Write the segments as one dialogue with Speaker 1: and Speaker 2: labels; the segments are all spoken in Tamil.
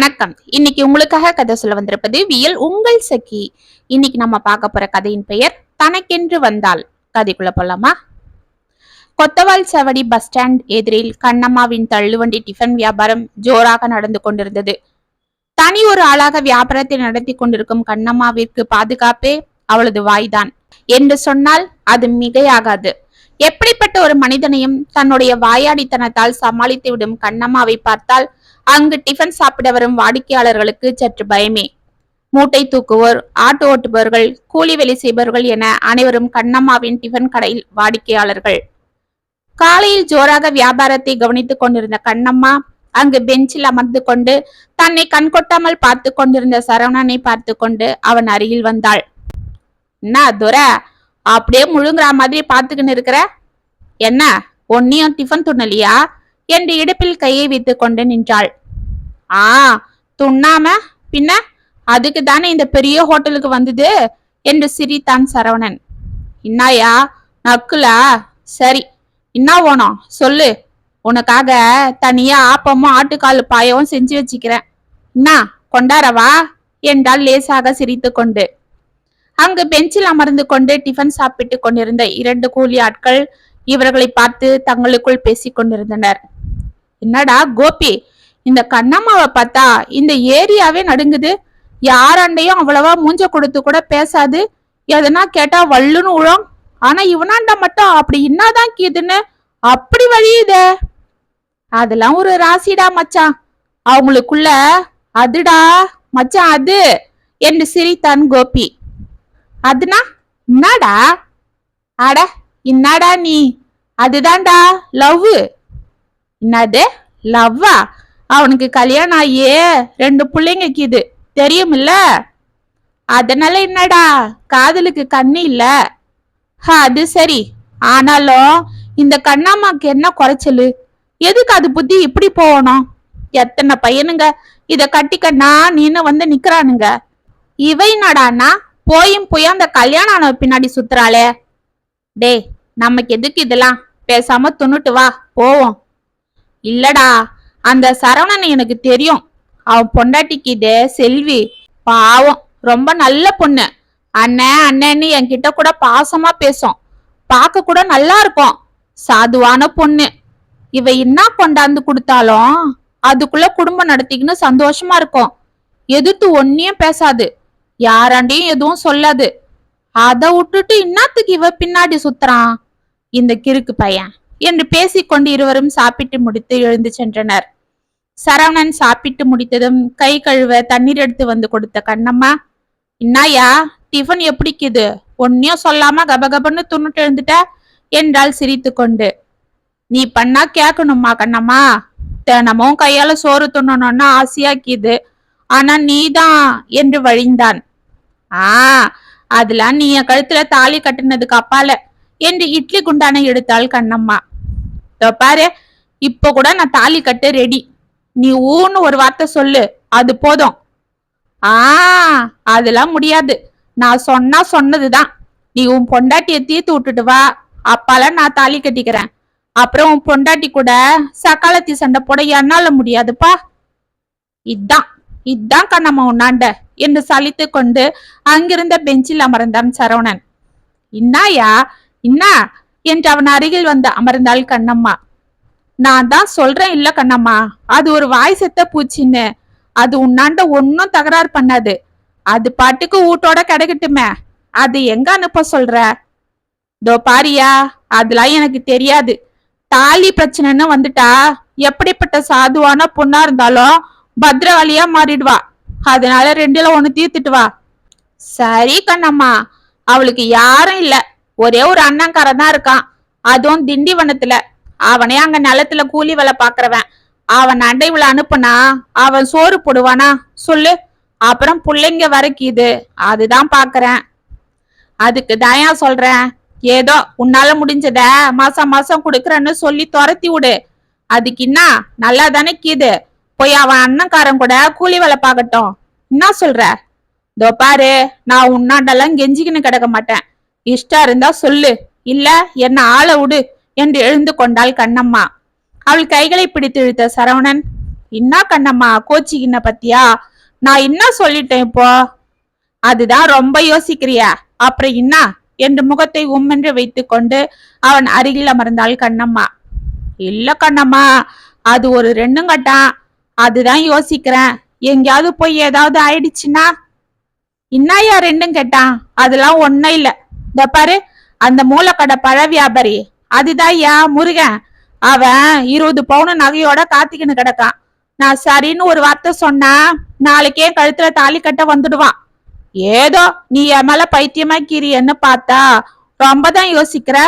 Speaker 1: வணக்கம். இன்னைக்கு உங்களுக்காக கதை சொல்ல வந்திருப்பது வியல் உங்கள் சகி. இன்னைக்கு நம்ம பார்க்க போற கதையின் பெயர் தனக்கென்று வந்தால். கதைக்குள்ள போலாமா? கொத்தவால் சவடி பஸ் ஸ்டாண்ட் எதிரில் கண்ணம்மாவின் தள்ளுவண்டி டிஃபன் வியாபாரம் ஜோராக நடந்து கொண்டிருந்தது. தனி ஒரு ஆளாக வியாபாரத்தை நடத்தி கொண்டிருக்கும் கண்ணம்மாவிற்கு பாதுகாப்பே அவளது வாய்தான். என்று சொன்னால் அது மிகையாகாது. எப்படிப்பட்ட ஒரு மனிதனையும் தன்னுடைய வாயாடித்தனத்தால் சமாளித்து விடும் கண்ணம்மாவை பார்த்தால் அங்கு டிஃபன் சாப்பிட வரும் வாடிக்கையாளர்களுக்கு சற்று பயமே. மூட்டை தூக்குவோர் ஆட்டோ ஓட்டுபவர்கள் கூலி வேலை செய்பவர்கள் என அனைவரும் கண்ணம்மாவின் டிஃபன் கடையில் வாடிக்கையாளர்கள். காலையில் ஜோராக வியாபாரத்தை கவனித்துக் கொண்டிருந்த கண்ணம்மா அங்கு பெஞ்சில் அமர்ந்து கொண்டு தன்னை கண்கொட்டாமல் பார்த்து கொண்டிருந்த சரவணனை பார்த்து கொண்டு அவன் அருகில் வந்தாள். என்ன துரை அப்படியே முழுங்குற மாதிரி பார்த்துக்கின்னு இருக்கிற? என்ன ஒன்னையும் டிஃபன் துண்ணலியா? என்று இடுப்பில் கையை வைத்து கொண்டு நின்றாள். ஆ துண்ணாம? பின்ன? அதுக்கு தானே இந்த பெரிய ஹோட்டலுக்கு வந்தது? என்று சிரித்தான் சரவணன். இன்னாயா? நக்குலா? சரி என்ன வேணும் சொல்லு. உனக்காக தனியா ஆப்பமும் ஆட்டுக்கால் பாயவும் செஞ்சு வச்சுக்கிறேன். என்ன கொண்டாரவா என்றால் லேசாக சிரித்து கொண்டு அங்கு பெஞ்சில் அமர்ந்து கொண்டு டிஃபன் சாப்பிட்டு கொண்டிருந்த இரண்டு கூலி ஆட்கள் இவர்களை பார்த்து தங்களுக்குள் பேசிக் கொண்டிருந்தனர். என்னடா கோபி? இந்த கண்ணம்மாவை பார்த்தா இந்த ஏரியாவே நடுங்குது. யாராண்டையும் அவ்வளவா மூஞ்ச கொடுத்து கூட பேசாது. எதனா கேட்டா வள்ளுன்னு உழம். ஆனா இவனாண்ட மட்டும் அப்படி என்னதான் கீதுன்னு? அப்படி வழியுதே. அதெல்லாம் ஒரு ராசிடா மச்சான் அவங்களுக்குள்ள அதுடா மச்சான் அது. என்று சிரித்தான் கோபி. அதுனா என்னடா? அட என்னடா நீ? அதுதான்டா லவ் என்னது? லவ்வா? அவனுக்கு கல்யாணம் ஆகியே? ரெண்டு பிள்ளைங்களுக்கு இது. தெரியுமில்ல? அதனால என்னடா? காதலுக்கு கண்ணு இல்ல. ஹா, அது சரி. ஆனாலும் இந்த கண்ணாமாக்கு என்ன குறைச்சலு? எதுக்கு அது புத்தி இப்படி போகணும்? எத்தனை பையனுங்க? இத கட்டிக்கண்ணா நீனு வந்து நிக்கிறானுங்க. இவை நடானா போயும் போய் அந்த கல்யாணம் ஆன பின்னாடி சுத்துறாளே. டேய் நமக்கு எதுக்கு இதெல்லாம்? பேசாம துண்ணுட்டு வா. போவோம். இல்லடா அந்த சரவணன் எனக்கு தெரியும். அவன் பொண்டாட்டிக்கு இதே செல்வி பாவம் ரொம்ப நல்ல பொண்ணு. அண்ணன் அண்ணன்னு என்கிட்ட கூட பாசமா பேசும். பார்க்க கூட நல்லா இருக்கும். சாதுவான பொண்ணு. இவ என்ன கொண்டாந்து கொடுத்தாலும் அதுக்குள்ள குடும்பம் நடத்திக்கின்னு சந்தோஷமா இருக்கும். எதிர்த்து ஒன்னையும் பேசாது. யாராண்டையும் எதுவும் சொல்லாது. அதை விட்டுட்டு இன்னத்துக்கு இவ பின்னாடி சுத்துறான்? இந்த கிறுக்கு பையன். என்று பேசிக்கொண்டு இருவரும் சாப்பிட்டு முடித்து எழுந்து சென்றனர். சரவணன் சாப்பிட்டு முடித்ததும் கை கழுவ தண்ணீர் எடுத்து வந்து கொடுத்த கண்ணம்மா இன்னாயா டிஃபன் எப்படிக்குது? ஒன்னையும் சொல்லாம கபகபன்னு துண்ணுட்டு எழுந்துட்ட? என்றால் சிரித்து கொண்டு நீ பண்ணா கேட்கணுமா கண்ணம்மா. தினமும் கையால சோறு துண்ணணும்னு ஆசையாக்கிது. ஆனா நீதான் என்று வழிந்தான். ஆ அதெல்லாம் நீ என் கழுத்துல தாலி கட்டினதுக்கு அப்பால என்று இட்லி குண்டானை எடுத்தாள் கண்ணம்மா. பாரு. இப்ப கூட நான் தாலி கட்ட ரெடி நீ ஊன்னு ஒரு வார்த்தை சொல்லு. அது போதும். ஆ அதெல்லாம் முடியாது. நான் சொன்னா சொன்னதுதான். நீ உன் பொண்டாட்டிய தீர்த்து விட்டுட்டு வா. அப்பால நான் தாலி கட்டிக்கிறேன். அப்புறம் உன் பொண்டாட்டி கூட சக்காலத்தி சண்டை போட என்னால முடியாதுப்பா. இதான் இதான் கண்ணம்மா உன்னாண்ட. என்று சலித்து கொண்டு அங்கிருந்த பெஞ்சில் அமர்ந்தான் சரவணன். இன்னாயா? இன்னா? என்று அவன் அருகில் வந்து அமர்ந்தாள் கண்ணம்மா. நான் தான் சொல்றேன் இல்ல கண்ணம்மா. அது ஒரு வாய் செத்த பூச்சின்னு. அது உன்னாண்ட ஒன்னும் தகராறு பண்ணாது. அது பாட்டுக்கு வீட்டோட கிடைக்கட்டுமே. அது எங்க அனுப்ப சொல்ற? தோ பாரியா அதெல்லாம் எனக்கு தெரியாது. தாலி பிரச்சனைன்னு வந்துட்டா எப்படிப்பட்ட சாதுவான பொண்ணா இருந்தாலும் பத்ரவாளியா மாறிடுவா. அதனால ரெண்டுல ஒண்ணு தீர்த்துட்டு வா. சரி கண்ணம்மா. அவளுக்கு யாரும் இல்லை. ஒரே ஒரு அண்ணன்காரன் தான் இருக்கான். அதுவும் திண்டிவனத்துல. அவனே அங்க நிலத்துல கூலி வேலை பாக்குறவன் அவன் அண்டைவுல அனுப்புனா அவன் சோறு போடுவானா? சொல்லு. அப்புறம் பிள்ளைங்க வரைக்குது. அதுதான் பாக்குறேன் அதுக்கு தயா சொல்றேன். ஏதோ உன்னால முடிஞ்சத மாசம் மாசம் குடுக்கறேன்னு சொல்லி துரத்தி விடு. அதுக்கு என்ன நல்லா தானே கீது. போய் அவன் அண்ணன்காரன் கூட கூலி வேலை பார்க்கட்டும். என்ன சொல்ற? இதோ பாரு நான் உன்னாண்டெல்லாம் கெஞ்சிக்கின்னு கிடக்க மாட்டேன். இஷ்டம் இருந்தா சொல்லு. இல்ல என்ன ஆள விடு என்று எழுந்து கொண்டாள் கண்ணம்மா. அவள் கைகளை பிடித்து இழுத்த சரவணன் என்ன கண்ணம்மா கோச்சிக்கின்ன பத்தியா? நான் என்ன சொல்லிட்டேன் இப்போ அதுதான் ரொம்ப யோசிக்கிறியா? அப்புறம் என்ன என்று முகத்தை உம்மென்று வைத்துக்கொண்டு அவன் அருகில் அமர்ந்தாள் கண்ணம்மா. இல்ல கண்ணம்மா அது ஒரு ரெண்டும் கட்டான் அதுதான் யோசிக்கிறேன். எங்கேயாவது போய் ஏதாவது ஆயிடுச்சுன்னா? இன்னாயா ரெண்டும் கேட்டான் அதெல்லாம் ஒன்னும் இல்லை. இந்த பாரு அந்த மூலக்கடை பழ வியாபாரி அதுதான் யா முருகன். அவன் இருபது பவுன் நகையோட காத்திக்கின்னு கிடக்கான். நான் சரின்னு ஒரு வார்த்தை சொன்னா நாளைக்கே கழுத்துல தாலி கட்ட வந்துடுவான். ஏதோ நீ என் மேல பைத்தியமா கீரியன்னு பார்த்தா ரொம்ப தான் யோசிக்கிற?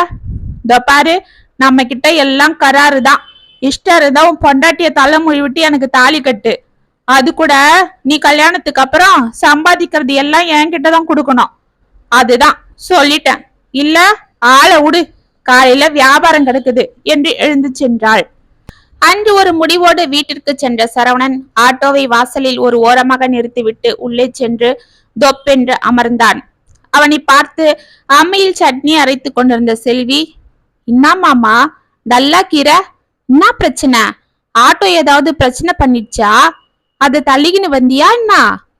Speaker 1: இந்த பாரு நம்ம கிட்ட எல்லாம் கராறு தான் இஷ்டம் இருந்தா உன் பொண்டாட்டிய தலைமொழி விட்டு எனக்கு தாலி கட்டு. அது கூட நீ கல்யாணத்துக்கு அப்புறம் சம்பாதிக்கிறது எல்லாம் என்கிட்ட தான் கொடுக்கணும். அதுதான். சொல்லிட்டேன். இல்ல ஆளை விடு காலையில வியாபாரம் கிடக்குது என்று எழுந்து சென்றாள். அன்று ஒரு முடிவோடு வீட்டிற்கு சென்ற சரவணன் ஆட்டோவை வாசலில் ஒரு ஓரமாக நிறுத்திவிட்டு உள்ளே சென்று தொப்பென்று அமர்ந்தான். அவனை பார்த்து அம்மையில் சட்னி அரைத்துக் கொண்டிருந்த செல்வி இன்னாமாமா நல்லா கீரை? என்ன பிரச்சனை? ஆட்டோ ஏதாவது பிரச்சனை பண்ணிடுச்சா? அதை தள்ளிக்கின்னு வந்தியா என்ன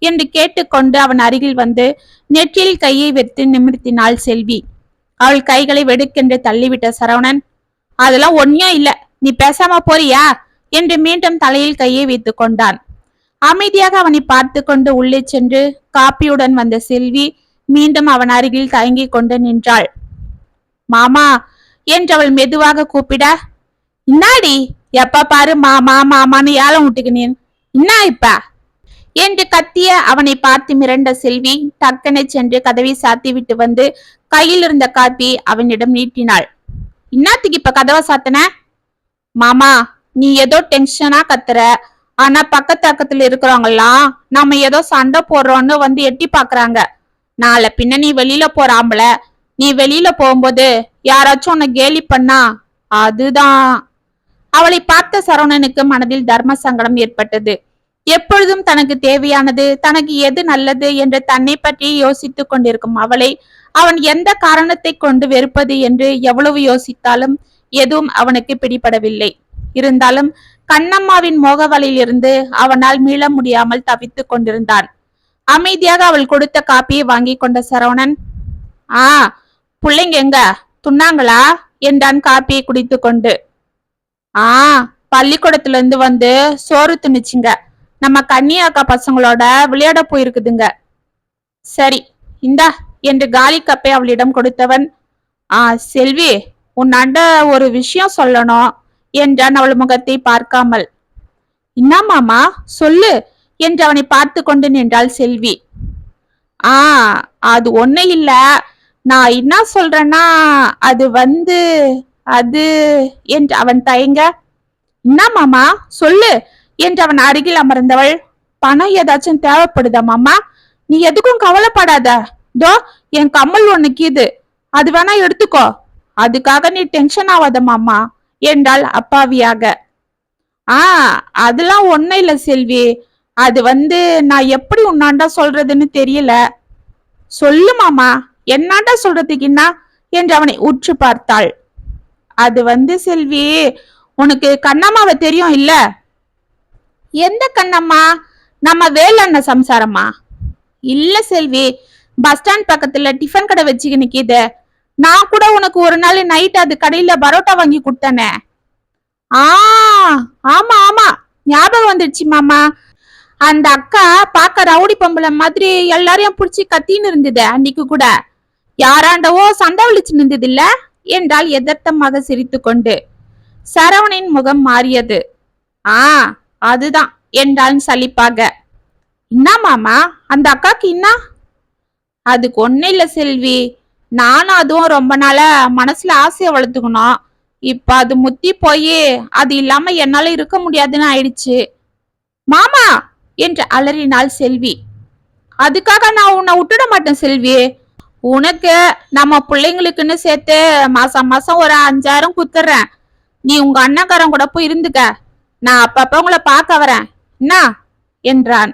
Speaker 1: என்று கேட்டுக்கொண்டு அவன் அருகில் வந்து நெற்றியில் கையை வைத்து நிமிர்த்தினாள் செல்வி. அவள் கைகளை வெடுக்கென்று தள்ளிவிட்ட சரவணன் அதெல்லாம் ஒன்னும் இல்ல நீ பேசாம போறியா? என்று மீண்டும் தலையில் கையை வைத்துக் கொண்டான். அமைதியாக அவனை பார்த்து கொண்டு உள்ளே சென்று காப்பியுடன் வந்த செல்வி மீண்டும் அவன் அருகில் தயங்கிக் கொண்டு நின்றாள். மாமா என்று அவள் மெதுவாக கூப்பிட இன்னாடி எப்ப பாரு மாமா மாமான்னு ஏலம் விட்டுக்கினேன் என்ன இப்ப? என்று கத்திய அவனை பார்த்து மிரண்ட செல்வி டக்கென சென்று கதவை சாத்தி விட்டு வந்து கையில் இருந்த காப்பி அவனிடம் நீட்டினாள். இன்னாத்துக்கு இப்ப கதவை சாத்தன? மாமா நீ ஏதோ டென்ஷனா கத்துற. ஆனா பக்கத்து பக்கத்துல இருக்கிறவங்கலாம் நம்ம ஏதோ சண்டை போடுறோம்னு வந்து எட்டி பாக்குறாங்க. நாளை பின்ன நீ வெளியில போறாம்பல. நீ வெளியில போகும்போது யாராச்சும் உன்னை கேலி பண்ணா? அதுதான். அவளை பார்த்த சரவணனுக்கு மனதில் தர்ம சங்கடம் ஏற்பட்டது. எப்பொழுதும் தனக்கு தேவையானது தனக்கு எது நல்லது என்று தன்னை பற்றி யோசித்துக் கொண்டிருக்கும் அவளை அவன் எந்த காரணத்தை கொண்டு வெறுப்பது என்று எவ்வளவு யோசித்தாலும் எதுவும் அவனுக்கு பிடிபடவில்லை. இருந்தாலும் கண்ணம்மாவின் மோகவலையிலிருந்து அவனால் மீள முடியாமல் தவித்துக் கொண்டிருந்தான். அமைதியாக அவள் கொடுத்த காப்பியை வாங்கி கொண்ட சரவணன் ஆ பிள்ளைங்க எங்க? துண்ணாங்களா? என்றான் காப்பியை குடித்து கொண்டு. ஆ பள்ளிக்கூடத்துல இருந்து வந்து சோறு துணிச்சிங்க நம்ம கன்னியாக்கா பசங்களோட விளையாட போயிருக்குதுங்க. சரி இந்தா என்று காலி கப்பை அவளிடம் கொடுத்தவன் ஆ செல்வி உன்னாண்ட ஒரு விஷயம் சொல்லணும் என்றான் அவள் முகத்தை பார்க்காமல். என்ன மாமா சொல்லு என்று அவனை பார்த்து கொண்டு நின்றாள் செல்வி. ஆ அது ஒண்ணு இல்ல. நான் என்ன சொல்றேன்னா அது வந்து அது என்று அவன் தயங்க என்ன மாமா சொல்லு என்று அவன் அருகில் அமர்ந்தவள். பணம் ஏதாச்சும் தேவைப்படுதா மாமா? நீ எதுக்கும் கவலைப்படாத. தோ என் கம்மல் ஒண்ணுக்கு இது. அது வேணா எடுத்துக்கோ. அதுக்காக நீ டென்ஷன் ஆகாத மாமா. என்றாள் அப்பாவியாக. ஆ அதெல்லாம் ஒன்னும் இல்ல செல்வி. அது வந்து நான் எப்படி உன்னாண்டா சொல்றதுன்னு தெரியல. சொல்லு மாமா. என்னாண்டா சொல்றதுக்குன்னா? என்று அவனை உற்று பார்த்தாள். அது வந்து செல்வி உனக்கு கண்ணம்மாவை தெரியும் இல்ல? எந்த கண்ணம்மா? நம்ம வேலண்ண சம்சாரம்மா? இல்ல செல்வி பஸ் ஸ்டாண்ட் பக்கத்துல டிஃபன் கடை வச்சுக்க நிக்கிது. நான் கூட உனக்கு ஒரு நாள் நைட் அது கடையில பரோட்டா வாங்கி கொடுத்தனே. ஆ ஆமா ஆமா. ஞாபகம் வந்துடுச்சு மாமா. அந்த அக்கா பார்க்க ரவுடி பொம்பளை மாதிரி எல்லாரையும் பிடிச்சி கத்தின்னு இருந்தது அன்னைக்கு கூட. யாராண்டவோ சண்டை விழிச்சு நின்றது இல்ல என்றால் எதர்த்தமாக சிரித்துக்கொண்டு சரவணின் முகம் மாறியது. ஆ அதுதான். என்றான் சலிப்பாக. என்ன மாமா? அந்த அக்காக்கு என்ன அதுக்கு ஒன்றும் இல்லை செல்வி. நானும் அதுவும் ரொம்ப நாளா மனசுல ஆசையை வளர்த்துக்கணும். இப்ப அது முத்தி போய் அது இல்லாம என்னால இருக்க முடியாதுன்னு ஆயிடுச்சு. மாமா! என்று அலறினாள் செல்வி. அதுக்காக நான் உன்னை விட்டுட மாட்டேன் செல்வி. உனக்கு நம்ம பிள்ளைங்களுக்குன்னு சேர்த்து மாசம் மாசம் ஒரு அஞ்சாயிரம் குத்துறேன் நீ உங்க அண்ணக்காரன் கூட போய் இருந்துக்க. நான் அப்பப்ப உங்களை பார்க்க வரேன். என்ன என்றான்.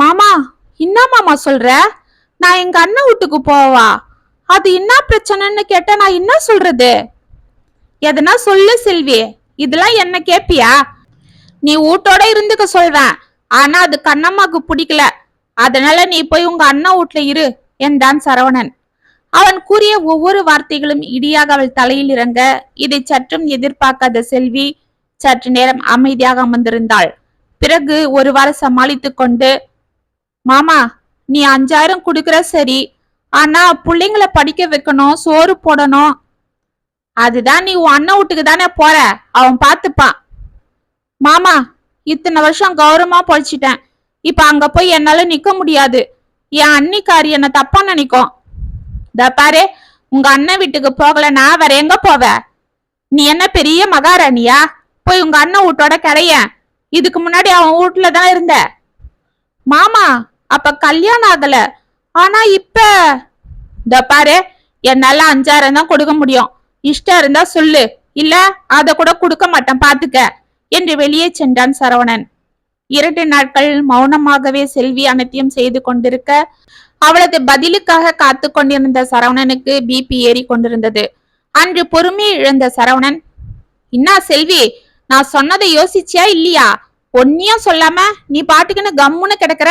Speaker 1: மாமா என்ன மாமா சொல்ற? நான் எங்க அண்ணன் வீட்டுக்கு போவா. அது என்ன பிரச்சனைன்னு கேட்டா நான் என்ன சொல்றது? எதனா சொல்லு செல்வி இதெல்லாம் என்ன கேப்பியா? நீ வீட்டோட இருந்துக்க சொல்வேன். ஆனா அது கண்ணம்மாக்கு பிடிக்கல. அதனால நீ போய் உங்க அண்ணா வீட்ல இரு என்றான் சரவணன். அவன் கூறிய ஒவ்வொரு வார்த்தைகளும் இடியாக அவள் தலையில் இறங்க இதை சற்றும் எதிர்பார்க்காத செல்வி சற்று நேரம் அமைதியாக அமர்ந்திருந்தாள். பிறகு ஒருவாறு சமாளித்துக் கொண்டு மாமா நீ அஞ்சாயிரம் கொடுக்கற சரி ஆனா பிள்ளைங்களை படிக்க வைக்கணும் சோறு போடணும். அதுதான் நீ உன் அண்ணன் வீட்டுக்கு தானே போற அவன் பார்த்துப்பான் மாமா இத்தனை வருஷம் கௌரவமா பொழிச்சிட்டேன். இப்ப அங்க போய் என்னால நிக்க முடியாது. என் அன்னிக்காரி என்ன தப்பா நினைக்கும் த பாரு உங்க அண்ணன் வீட்டுக்கு போகலனா வேற எங்க போவ? நீ என்ன பெரிய மகாராணியா? போய் உங்க அண்ணன் வீட்டோட கிடைய. இதுக்கு முன்னாடி அவன் வீட்டுல தான் இருந்த. மாமா அப்ப கல்யாணம் ஆகல. ஆனா இப்ப இந்த பாரு என்னால அஞ்சாயிரம் தான் கொடுக்க முடியும். இஷ்டம் இருந்தா சொல்லு. இல்ல அத கூட கொடுக்க மாட்டேன் பாத்துக்க. என்று வெளியே சென்றான் சரவணன். இரண்டு நாட்கள் மௌனமாகவே செல்வி அனைத்தையும் செய்து கொண்டிருக்க அவளது பதிலுக்காக காத்து கொண்டிருந்த சரவணனுக்கு பிபி ஏறி கொண்டிருந்தது. அன்று பொறுமை இழந்த சரவணன் இன்னா செல்வி நான் சொன்னதை யோசிச்சியா இல்லையா? ஒன்னியும் சொல்லாம நீ பாட்டுக்குன்னு கம்முன்னு கிடக்குற?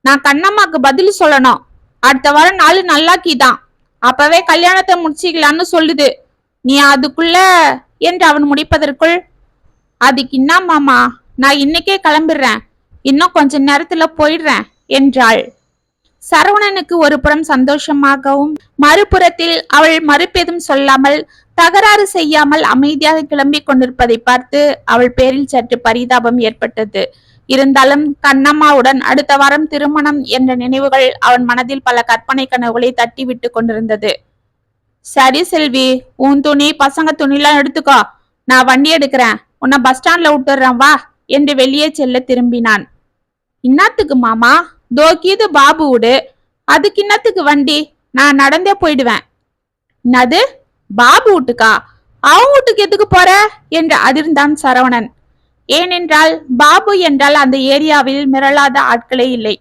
Speaker 1: நான் கண்ணம்மாக்கு பதில் சொல்லணும். அடுத்த வாரம் நாலு நல்லாக்கிதான் அப்பவே கல்யாணத்தை முடிச்சிக்கலான்னு சொல்லுது. நீ அதுக்குள்ள என்று அவன் முடிப்பதற்குள் அதுக்கு என்ன மாமா நான் இன்னைக்கே கிளம்பிடுறேன். இன்னும் கொஞ்ச நேரத்துல போயிடுறேன் என்றாள். சரவணனுக்கு ஒரு புறம் சந்தோஷமாகவும் மறுபுறத்தில் அவள் மறுப்பெதும் சொல்லாமல் தகராறு செய்யாமல் அமைதியாக கிளம்பி கொண்டிருப்பதை பார்த்து அவள் பேரில் சற்று பரிதாபம் ஏற்பட்டது. இருந்தாலும் கண்ணம்மாவுடன் அடுத்த வாரம் திருமணம் என்ற நினைவுகள் அவன் மனதில் பல கற்பனை கனவுகளை தட்டி விட்டு கொண்டிருந்தது. சரி செல்வி உன் துணி பசங்க துணிலாம் எடுத்துக்கோ. நான் வண்டி எடுக்கிறேன். உன்னை பஸ் ஸ்டாண்ட்ல விட்டுறேன் வா. என்று வெளியே செல்ல திரும்பினான். இன்னாத்துக்கு மாமா? தோக்கியது பாபு விடு அதுக்கு இன்னத்துக்கு வண்டி? நான் நடந்தே போயிடுவேன். என்னது? பாபு வீட்டுக்கா? அவன் வீட்டுக்கு எதுக்கு போற? என்று அதிர்ந்தான் சரவணன். ஏனென்றால் பாபு என்றால் அந்த ஏரியாவில் மிரளாத ஆட்களே இல்லை.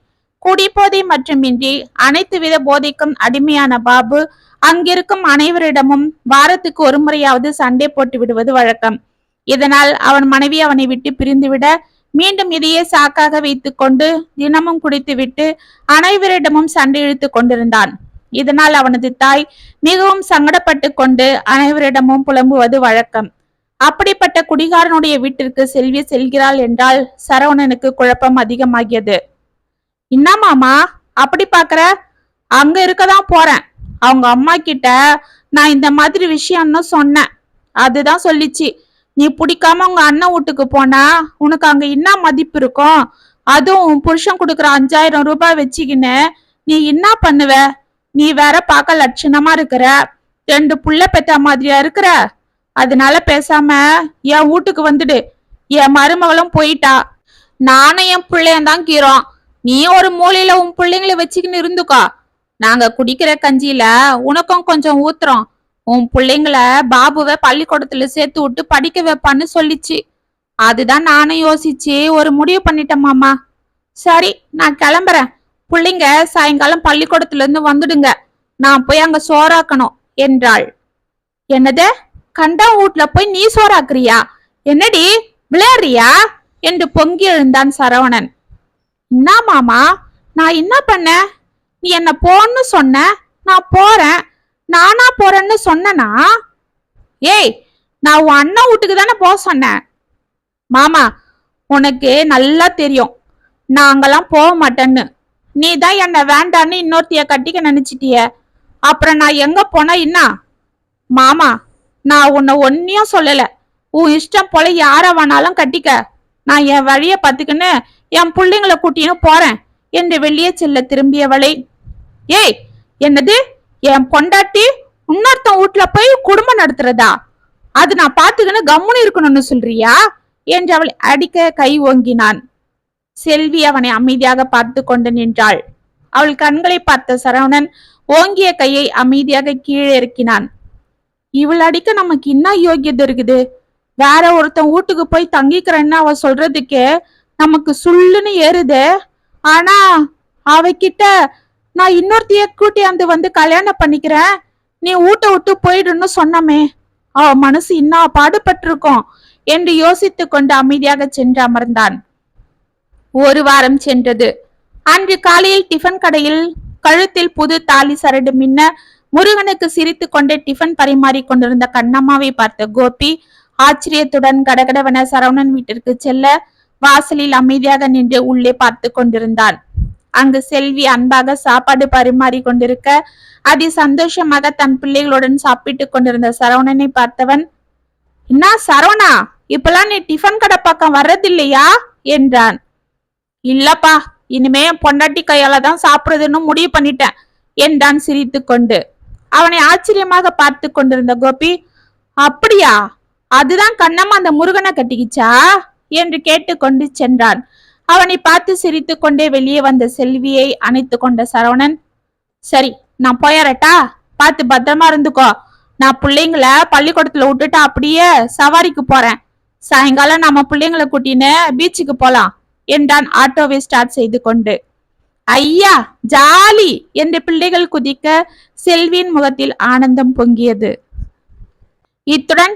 Speaker 1: குடிபோதை மட்டுமின்றி அனைத்து வித போதைக்கும் அடிமையான பாபு அங்கிருக்கும் அனைவரிடமும் வாரத்துக்கு ஒரு முறையாவது சண்டை போட்டு விடுவது வழக்கம். இதனால் அவன் மனைவி அவனை விட்டு பிரிந்துவிட மீண்டும் இதையே சாக்காக வைத்துக்கொண்டு தினமும் குடித்துவிட்டு அனைவரிடமும் சண்டையிழுத்து கொண்டிருந்தான். இதனால் அவனது தாய் மிகவும் சங்கடப்பட்டு கொண்டு அனைவரிடமும் புலம்புவது வழக்கம். அப்படிப்பட்ட குடிகாரனுடைய வீட்டிற்கு செல்வி செல்கிறாள் என்றால் சரவணனுக்கு குழப்பம் அதிகமாகியது. என்ன மாமா அப்படி பாக்குற? அங்க இருக்கதான் போறேன். அவங்க அம்மா கிட்ட நான் இந்த மாதிரி விஷயம்னு சொன்னேன். அதுதான் சொல்லிச்சு. நீ பிடிக்காம உங்க அண்ணன் வீட்டுக்கு போனா உனக்கு அங்க என்ன மதிப்பு இருக்கும்? அதுவும் உன் புருஷன் கொடுக்குற அஞ்சாயிரம் ரூபாய் வச்சுக்கின்னு நீ என்ன பண்ணுவ? நீ வேற பார்க்க லட்சணமா இருக்கிற. ரெண்டு புள்ள பெத்த மாதிரியா இருக்கிற. அதனால பேசாம என் வீட்டுக்கு வந்துடு. என் மருமகளும் போயிட்டா. நானும் என் பிள்ளையந்தான் கீறோம். நீ ஒரு மூலையில உன் பிள்ளைங்களை வச்சுக்கின்னு இருந்துக்கோ. நாங்க குடிக்கிற கஞ்சியில உனக்கும் கொஞ்சம் ஊத்துறோம். உன் பிள்ளைங்கள பாபுவை பள்ளிக்கூடத்துல சேர்த்து விட்டு படிக்க வைப்பான்னு சொல்லிச்சு. அதுதான் நானும் யோசிச்சு ஒரு முடிவு பண்ணிட்டேன் மாமா. சரி நான் கிளம்புறேன். பிள்ளைங்க சாயங்காலம் பள்ளிக்கூடத்துல இருந்து வந்துடுங்க. நான் போய் அங்க சோறாக்கணும் என்றாள். என்னது? கண்டா வீட்ல போய் நீ சோறாக்குறியா? என்னடி விளையாடுறியா? என்று பொங்கி எழுந்தான் சரவணன். என்ன மாமா நான் என்ன பண்ணேன்? நீ என்ன போன்னு சொன்ன நான் போறேன். நானா போறேன்னு சொன்னனா? ஏய் நான் உன் அண்ணன் வீட்டுக்கு தானே போக சொன்னேன். மாமா உனக்கு நல்லா தெரியும். நான் போக மாட்டேன்னு. நீ தான் என்ன வேண்டான்னு இன்னொருத்திய கட்டிக்க நினைச்சிட்டிய. அப்புறம் நான் எங்க போனா என்ன மாமா நான் உன்னை ஒன்னையும் சொல்லல. உன் இஷ்டம் போல யார வேணாலும் கட்டிக்க. நான் என் வழிய பார்த்துக்கின்னு என் பிள்ளைங்களை கூட்டின்னு போறேன். என்று வெளியே செல்ல திரும்பியவளை. ஏய் என்னது? என் பொண்டாட்டி இன்னொருத்தன் வீட்ல போய் குடும்பம் நடத்துறதா? அது நான் பாத்துக்கின்னு கம்முன்னு இருக்கணும்னு சொல்றியா? என்று அவள் அடிக்க கை ஓங்கினான். செல்வி அவனை அமைதியாக பார்த்து கொண்டு நின்றாள். அவள் கண்களை பார்த்த சரவணன் ஓங்கிய கையை அமைதியாக கீழே இறக்கினான். இவள் அடிக்க நமக்கு என்ன யோகியது இருக்குது? வேற ஒருத்தன் வீட்டுக்கு போய் தங்கிக்கிறேன்னு அவ சொல்றதுக்கே நமக்கு சுள்ளுன்னு ஏறுது. ஆனா அவகிட்ட நான் இன்னொருத்திய கூட்டியாந்து வந்து கல்யாணம் பண்ணிக்கிறேன். நீ ஊட்ட விட்டு போயிடுன்னு சொன்னமே. அவ மனசு இன்னும் பாடுபட்டிருக்கும் என்று யோசித்து கொண்டு அமைதியாக சென்று அமர்ந்தான். ஒரு வாரம் சென்றது. அன்று காலையில் டிஃபன் கடையில் கழுத்தில் புது தாலி சரடு மின்ன முருகனுக்கு சிரித்து கொண்டே டிஃபன் பரிமாறி கொண்டிருந்த கண்ணம்மாவை பார்த்த கோபி ஆச்சரியத்துடன் கடகடவன சரவணன் வீட்டிற்கு செல்ல வாசலில் அமைதியாக நின்று உள்ளே பார்த்து கொண்டிருந்தான். அங்கு செல்வி அன்பாக சாப்பாடு பரிமாறி கொண்டிருக்க அதி சந்தோஷமாக தன் பிள்ளைகளுடன் சாப்பிட்டு கொண்டிருந்த சரவணனை பார்த்தவன் என்ன சரவணா இப்பெல்லாம் நீ டிஃபன் கடை பக்கம் வர்றதில்லையா? என்றான். இல்லப்பா இனிமே என் பொண்டாட்டி கையால தான் சாப்பிடுறதுன்னு முடிவு பண்ணிட்டேன் என்றான் சிரித்து கொண்டு. அவனை ஆச்சரியமாக பார்த்து கொண்டிருந்த கோபி அப்படியா? அதுதான் கண்ணம்மா அந்த முருகனை கட்டிக்கிச்சா? என்று கேட்டுக்கொண்டு சென்றான். அவனை பார்த்து சிரித்து கொண்டே வெளியே வந்த செல்வியை அணைத்து கொண்ட சரவணன் சரி நான் போயறட்டா பார்த்து பத்திரமா இருந்துக்கோ. நான் பிள்ளைங்கள பள்ளிக்கூடத்துல விட்டுட்டு அப்படியே சவாரிக்கு போறேன். சாயங்காலம் நம்ம பிள்ளைங்களை கூட்டின்னு பீச்சுக்கு போலாம் என்றான் ஆட்டோவை ஸ்டார்ட் செய்து கொண்டு. ஐயா ஜாலி! என்று பிள்ளைகள் குதிக்க செல்வியின் முகத்தில் ஆனந்தம் பொங்கியது. இத்துடன்